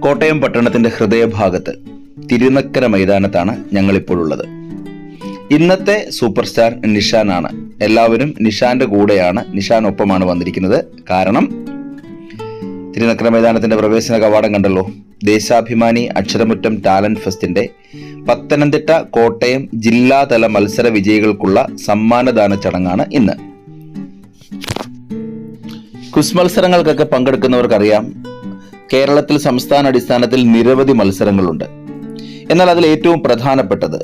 കോട്ടയം പട്ടണത്തിന്റെ ഹൃദയഭാഗത്ത് തിരുനക്കര മൈതാനത്താണ് ഞങ്ങളിപ്പോഴുള്ളത്. ഇന്നത്തെ സൂപ്പർ സ്റ്റാർ നിഷാനാണ്. എല്ലാവരും നിഷാന്റെ കൂടെയാണ്. നിഷാൻ നിഷാനൊപ്പമാണ് വന്നിരിക്കുന്നത്. കാരണം തിരുനക്കര മൈതാനത്തിന്റെ പ്രവേശന കവാടം കണ്ടല്ലോ. ദേശാഭിമാനി അക്ഷരമുറ്റം ടാലന്റ് ഫെസ്റ്റിന്റെ പത്തനംതിട്ട കോട്ടയം ജില്ലാതല മത്സര വിജയികൾക്കുള്ള സമ്മാനദാന ചടങ്ങാണ് ഇന്ന്. കുസ് മത്സരങ്ങൾക്കൊക്കെ പങ്കെടുക്കുന്നവർക്കറിയാം. കേരളത്തിൽ സംസ്ഥാന അടിസ്ഥാനത്തിൽ നിരവധി മത്സരങ്ങളുണ്ട്. എന്നാൽ അതിൽ ഏറ്റവും പ്രധാനപ്പെട്ടത്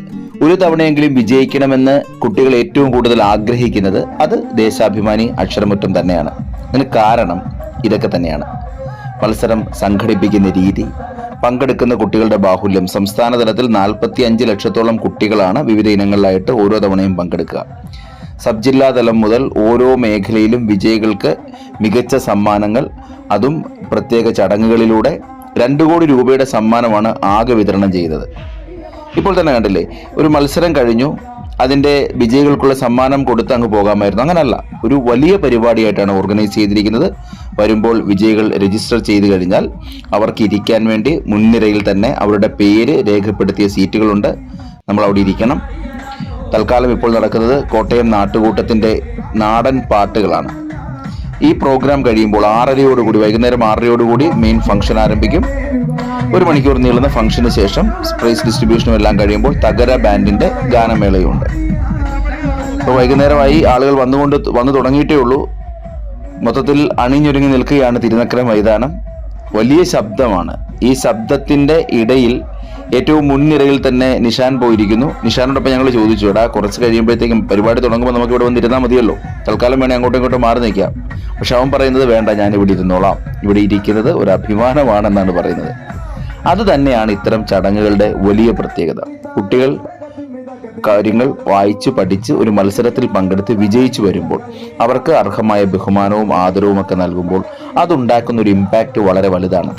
ഒരു തവണയെങ്കിലും വിജയിക്കണമെന്ന് കുട്ടികൾ ഏറ്റവും കൂടുതൽ ആഗ്രഹിക്കുന്നത് അത് ദേശാഭിമാനി അക്ഷരമുറ്റം തന്നെയാണ്. അതിന് കാരണം ഇതൊക്കെ തന്നെയാണ്. മത്സരം സംഘടിപ്പിക്കുന്ന രീതി പങ്കെടുക്കുന്ന കുട്ടികളുടെ ബാഹുല്യം. സംസ്ഥാന തലത്തിൽ നാൽപ്പത്തി അഞ്ച് ലക്ഷത്തോളം കുട്ടികളാണ് വിവിധ ഇനങ്ങളിലായിട്ട് ഓരോ തവണയും പങ്കെടുക്കുക. സബ് ജില്ലാ തലം മുതൽ ഓരോ മേഖലയിലും വിജയികൾക്ക് മികച്ച സമ്മാനങ്ങൾ അതും പ്രത്യേക ചടങ്ങുകളിലൂടെ രണ്ടു കോടി രൂപയുടെ സമ്മാനമാണ് ആകെ വിതരണം ചെയ്തത്. ഇപ്പോൾ തന്നെ കണ്ടില്ലേ ഒരു മത്സരം കഴിഞ്ഞു അതിന്റെ വിജയികൾക്കുള്ള സമ്മാനം കൊടുത്ത് അങ്ങ് പോകാമായിരുന്നു. അങ്ങനല്ല ഒരു വലിയ പരിപാടിയായിട്ടാണ് ഓർഗനൈസ് ചെയ്തിരിക്കുന്നത്. വരുമ്പോൾ വിജയികൾ രജിസ്റ്റർ ചെയ്ത് കഴിഞ്ഞാൽ അവർക്ക് ഇരിക്കാൻ വേണ്ടി മുൻനിരയിൽ തന്നെ അവരുടെ പേര് രേഖപ്പെടുത്തിയ സീറ്റുകളുണ്ട്. നമ്മൾ അവിടെ ഇരിക്കണം. തൽക്കാലം ഇപ്പോൾ നടക്കുന്നത് കോട്ടയം നാട്ടുകൂട്ടത്തിന്റെ നാടൻ പാട്ടുകളാണ്. ഈ പ്രോഗ്രാം കഴിയുമ്പോൾ ആറരയോടുകൂടി വൈകുന്നേരം ആറരയോടുകൂടി മെയിൻ ഫംഗ്ഷൻ ആരംഭിക്കും. ഒരു മണിക്കൂർ നീളുന്ന ഫംഗ്ഷന് ശേഷം പ്രൈസ് ഡിസ്ട്രിബ്യൂഷനും എല്ലാം കഴിയുമ്പോൾ തകര ബാൻഡിന്റെ ഗാനമേളയുണ്ട്. അപ്പോൾ വൈകുന്നേരമായി ആളുകൾ വന്നുകൊണ്ട് വന്നു തുടങ്ങിയിട്ടേ ഉള്ളൂ. മൊത്തത്തിൽ അണിഞ്ഞൊരുങ്ങി നിൽക്കുകയാണ് തിരുനക്കര മൈതാനം. വലിയ ശബ്ദമാണ്. ഈ ശബ്ദത്തിന്റെ ഇടയിൽ ഏറ്റവും മുൻനിരയിൽ തന്നെ നിഷാൻ പോയിരിക്കുന്നു. നിഷാനോടൊപ്പം ഞങ്ങൾ ചോദിച്ചു എടാ കുറച്ച് കഴിയുമ്പോഴത്തേക്കും പരിപാടി തുടങ്ങുമ്പോൾ നമുക്ക് ഇവിടെ വന്നിരുന്നാൽ മതിയല്ലോ. തൽക്കാലം വേണേ അങ്ങോട്ടും ഇങ്ങോട്ടും മാറി നിൽക്കാം. പക്ഷെ അവൻ പറയുന്നത് വേണ്ട ഞാൻ ഇവിടെ ഇരുന്നോളാം. ഇവിടെ ഇരിക്കുന്നത് ഒരു അഭിമാനമാണെന്നാണ് പറയുന്നത്. അത് തന്നെയാണ് ഇത്തരം ചടങ്ങുകളുടെ വലിയ പ്രത്യേകത. കുട്ടികൾ കാര്യങ്ങൾ വായിച്ച് പഠിച്ച് ഒരു മത്സരത്തിൽ പങ്കെടുത്ത് വിജയിച്ചു വരുമ്പോൾ അവർക്ക് അർഹമായ ബഹുമാനവും ആദരവും ഒക്കെ നൽകുമ്പോൾ അതുണ്ടാക്കുന്ന ഒരു ഇമ്പാക്റ്റ് വളരെ വലുതാണ്.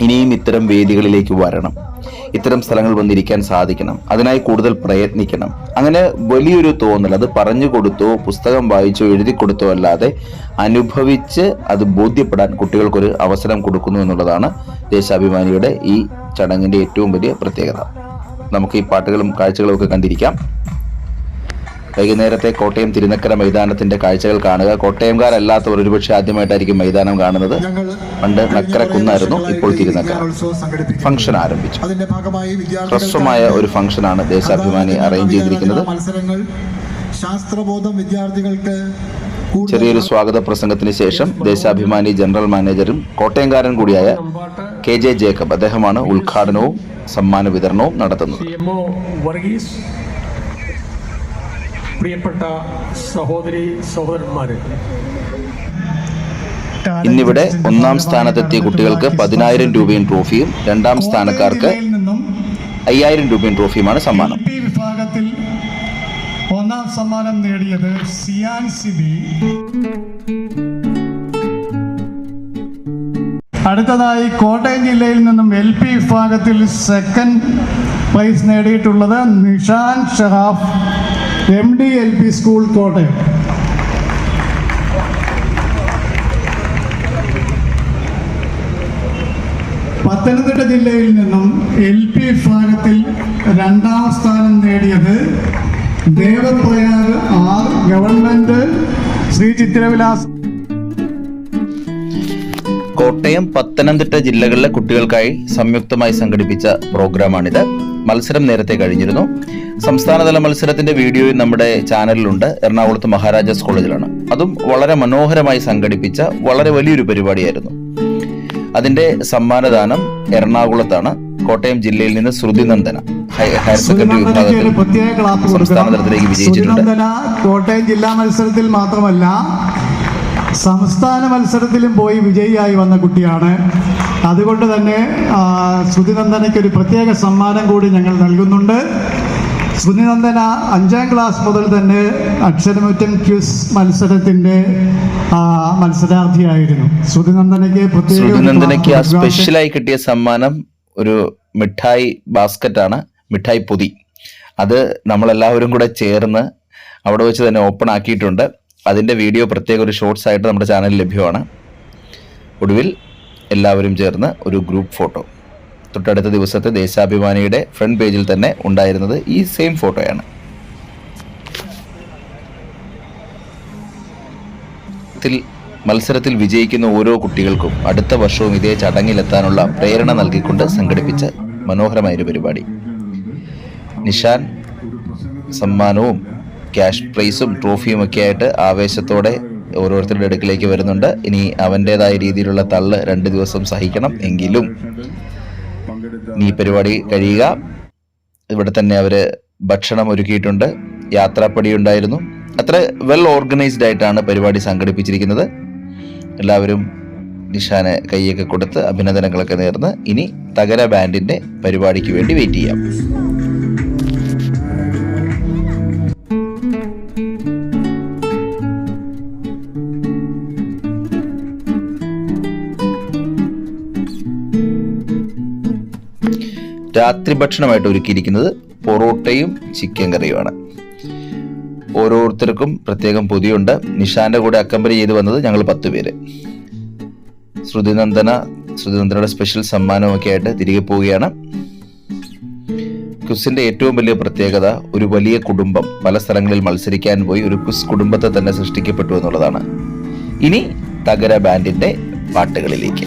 ഇനിയും ഇത്തരം വേദികളിലേക്ക് വരണം. ഇത്തരം സ്ഥലങ്ങൾ വന്നിരിക്കാൻ സാധിക്കണം. അതിനായി കൂടുതൽ പ്രയത്നിക്കണം. അങ്ങനെ വലിയൊരു തോന്നൽ അത് പറഞ്ഞു കൊടുത്തോ പുസ്തകം വായിച്ചോ എഴുതി കൊടുത്തോ അല്ലാതെ അനുഭവിച്ച് അത് ബോധ്യപ്പെടാൻ കുട്ടികൾക്കൊരു അവസരം കൊടുക്കുന്നു എന്നുള്ളതാണ് ദേശാഭിമാനിയുടെ ഈ ചടങ്ങിന്റെ ഏറ്റവും വലിയ പ്രത്യേകത. നമുക്ക് ഈ പാട്ടുകളും കാഴ്ചകളും ഒക്കെ കണ്ടിരിക്കാം. വൈകുന്നേരത്തെ കോട്ടയം തിരുനക്കര മൈതാനത്തിന്റെ കാഴ്ചകൾ കാണുക. കോട്ടയംകാരല്ലാത്തവർ ഒരുപക്ഷെ ആദ്യമായിട്ടായിരിക്കും മൈതാനം കാണുന്നത്. പണ്ട് നക്കര കുന്നായിരുന്നു ഇപ്പോൾ തിരുനക്കര. ഫംഗ്ഷൻ ആരംഭിച്ചു. അതിന്റെ ഭാഗമായി ഹ്രസ്വമായ ഒരു ഫംഗ്ഷനാണ് ദേശാഭിമാനി അറേഞ്ച് ചെയ്തിരിക്കുന്നത്. മത്സരങ്ങൾ ശാസ്ത്രബോധം വിദ്യാർത്ഥികൾക്ക് ചെറിയൊരു സ്വാഗത പ്രസംഗത്തിന് ശേഷം ദേശാഭിമാനി ജനറൽ മാനേജറും കോട്ടയംകാരൻ കൂടിയായ കെ ജെ ജേക്കബ് അദ്ദേഹമാണ് ഉദ്ഘാടനവും സമ്മാന വിതരണവും നടത്തുന്നത്. പ്രിയപ്പെട്ട സഹോദരി സഹോദരന്മാരെ. ഇന്നിവിടെ ഒന്നാം സ്ഥാനത്തെത്തിയ കുട്ടികൾക്ക് പതിനായിരം രൂപയും ട്രോഫിയും രണ്ടാം സ്ഥാനക്കാർക്ക് അയ്യായിരം രൂപയും ട്രോഫിയുമാണ് സമ്മാനം. വിഭാഗത്തിൽ ഒന്നാം സമ്മാനം നേടിയത് സിയാൻ സിബി. അടുത്തതായി കോട്ടയം ജില്ലയിൽ നിന്നും എൽ പി വിഭാഗത്തിൽ സെക്കൻഡ് പ്രൈസ് നേടിയിട്ടുള്ളത് Nishan Shahaf M D L P school Kottayam Pathanamthitta ജില്ലയിൽ നിന്നും എൽ പി വിഭാഗത്തിൽ രണ്ടാം സ്ഥാനം നേടിയത് ദേവപ്രയാഗ് ആർ ഗവൺമെന്റ് ശ്രീ ചിത്രവിലാസ് കോട്ടയം പത്തനംതിട്ട ജില്ലകളിലെ കുട്ടികൾക്കായി സംയുക്തമായി സംഘടിപ്പിച്ച പ്രോഗ്രാമാണിത്. മത്സരം നേരത്തെ കഴിഞ്ഞിരുന്നു. സംസ്ഥാനതല മത്സരത്തിന്റെ വീഡിയോയും നമ്മുടെ ചാനലിലുണ്ട്. എറണാകുളത്ത് മഹാരാജാസ് കോളേജിലാണ്. അതും വളരെ മനോഹരമായി സംഘടിപ്പിച്ച വളരെ വലിയൊരു പരിപാടിയായിരുന്നു. അതിന്റെ സമ്മാനദാനം എറണാകുളത്താണ്. കോട്ടയം ജില്ലയിൽ നിന്ന് ശ്രുതി നന്ദന ഹയ- ഹയർ സെക്കൻഡറി വിഭാഗത്തിൽ സംസ്ഥാനതലത്തിലേക്ക് വിജയിച്ചിട്ടുണ്ട്. കോട്ടയം ജില്ലാ മത്സരത്തിൽ മാത്രമല്ല സംസ്ഥാന മത്സരത്തിലും പോയി വിജയിയായി വന്ന കുട്ടിയാണ് അതുകൊണ്ട് തന്നെ ശ്രുതിനന്ദനയ്ക്ക് ഒരു പ്രത്യേക സമ്മാനം കൂടി ഞങ്ങൾ നൽകുന്നുണ്ട്. ശ്രുതിനന്ദന അഞ്ചാം ക്ലാസ് മുതൽ തന്നെ അക്ഷരമുറ്റം ക്യൂസ് മത്സരത്തിന്റെ മത്സരാർത്ഥിയായിരുന്നു. ശ്രുതിനന്ദനയ്ക്ക് പ്രത്യേക ഒരു ശ്രുതിനന്ദനയ്ക്ക് ആ സ്പെഷ്യലായി കിട്ടിയ സമ്മാനം ഒരു മിഠായി ബാസ്ക്കറ്റ് ആണ് മിഠായി പൊതി. അത് നമ്മളെല്ലാവരും കൂടെ ചേർന്ന് അവിടെ വെച്ച് തന്നെ ഓപ്പൺ ആക്കിയിട്ടുണ്ട്. അതിന്റെ വീഡിയോ പ്രത്യേക ഒരു ഷോർട്സ് ആയിട്ട് നമ്മുടെ ചാനലിൽ ലഭ്യമാണ്. ഒടുവിൽ എല്ലാവരും ചേർന്ന് ഒരു ഗ്രൂപ്പ് ഫോട്ടോ തൊട്ടടുത്ത ദിവസത്തെ ദേശാഭിമാനിയുടെ ഫ്രണ്ട് പേജിൽ തന്നെ ഉണ്ടായിരുന്നത് ഈ സെയിം ഫോട്ടോയാണ് ത്തിൽ മത്സരത്തിൽ വിജയിക്കുന്ന ഓരോ കുട്ടികൾക്കും അടുത്ത വർഷവും ഇതേ ചടങ്ങിലെത്താനുള്ള പ്രേരണ നൽകിക്കൊണ്ട് സംഘടിപ്പിച്ച മനോഹരമായൊരു പരിപാടി. നിഷാൻ സമ്മാനവും ക്യാഷ് പ്രൈസും ട്രോഫിയും ഒക്കെ ആയിട്ട് ആവേശത്തോടെ ഓരോരുത്തരുടെ അടുക്കിലേക്ക് വരുന്നുണ്ട്. ഇനി അവന്റെതായ രീതിയിലുള്ള തള്ള് രണ്ട് ദിവസം സഹിക്കണം എങ്കിലും നീ പരിപാടി കഴിയുക. ഇവിടെ തന്നെ അവർ ഭക്ഷണം ഒരുക്കിയിട്ടുണ്ട്. യാത്രാപ്പടി ഉണ്ടായിരുന്നു. അത്ര വെൽ ഓർഗനൈസ്ഡ് ആയിട്ടാണ് പരിപാടി സംഘടിപ്പിച്ചിരിക്കുന്നത്. എല്ലാവരും നിഷാന് കൈയൊക്കെ കൊടുത്ത് അഭിനന്ദനങ്ങളൊക്കെ നേർന്ന് ഇനി തകര ബാൻഡിന്റെ പരിപാടിക്ക് വേണ്ടി വെയിറ്റ് ചെയ്യാം. രാത്രി ഭക്ഷണമായിട്ട് ഒരുക്കിയിരിക്കുന്നത് പൊറോട്ടയും ചിക്കൻ കറിയുമാണ്. ഓരോരുത്തർക്കും പ്രത്യേകം പൊതിയുണ്ട്. നിഷാന്റെ കൂടെ അക്കമ്പനി ചെയ്ത് വന്നത് ഞങ്ങൾ പത്ത് പേര്. ശ്രുതിനന്ദന ശ്രുതിനന്ദനയുടെ സ്പെഷ്യൽ സമ്മാനമൊക്കെ ആയിട്ട് തിരികെ പോവുകയാണ്. ക്വിസിന്റെ ഏറ്റവും വലിയ പ്രത്യേകത ഒരു വലിയ കുടുംബം പല സ്ഥലങ്ങളിൽ മത്സരിക്കാൻ പോയി ഒരു ക്വിസ് കുടുംബത്തെ തന്നെ സൃഷ്ടിക്കപ്പെട്ടു എന്നുള്ളതാണ്. ഇനി തകര ബാൻഡിന്റെ പാട്ടുകളിലേക്ക്.